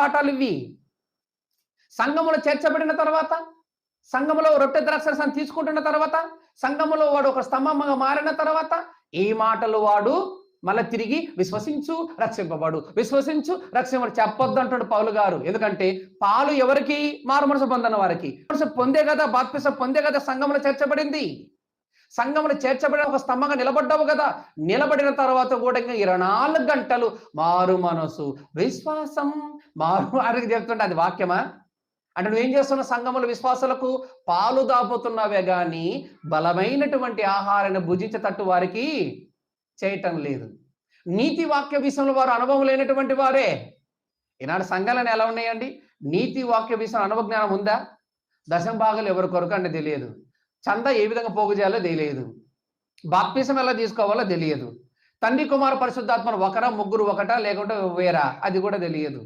పాఠాలు ఇవి. సంఘములో చేర్చబడిన తర్వాత సంఘములో రొట్టె ద్రాక్షరసం తీసుకుంటున్న తర్వాత సంఘములో వాడు ఒక స్తంభంగా మారిన తర్వాత ఈ మాటలు వాడు మళ్ళీ తిరిగి విశ్వసించు రక్షింపబడు. విశ్వసించు రక్షింపడు చెప్పొద్దు అంటాడు పౌలు గారు. ఎందుకంటే పాలు ఎవరికి? మారు మనసు పొందిన వారికి. మనసు పొందే కదా బాప్తిస పొందే కదా సంఘంలో చేర్చబడింది. సంఘములు చేర్చబడిన ఒక స్తంభంగా నిలబడ్డావు కదా. నిలబడిన తర్వాత కూడా ఇంకా ఇరవై నాలుగు గంటలు మారు మనసు. విశ్వాసం మారు అని చెప్తుంటే అది వాక్యమా? అంటే నువ్వేం చేస్తున్న సంఘముల విశ్వాసాలకు? పాలు దాపుతున్నావే గాని బలమైనటువంటి ఆహారాన్ని భుజించేటట్టు వారికి చేయటం లేదు. నీతి వాక్య విషయంలో వారు అనుభవం లేనటువంటి వారే. ఈనాడు సంఘాలను ఎలా ఉన్నాయండి? నీతి వాక్య విషయం అనుభవ జ్ఞానం ఉందా? దశం భాగాలు ఎవరి కొరకు అంటే తెలియదు. చందా ఏ విధంగా పోగు చేయాలో తెలియదు. బాప్తిసం ఎలా తీసుకోవాలో తెలియదు. తండ్రి కుమార పరిశుద్ధాత్మను ఒకరా ముగ్గురు ఒకటా లేకుంటే వేరా అది కూడా తెలియదు.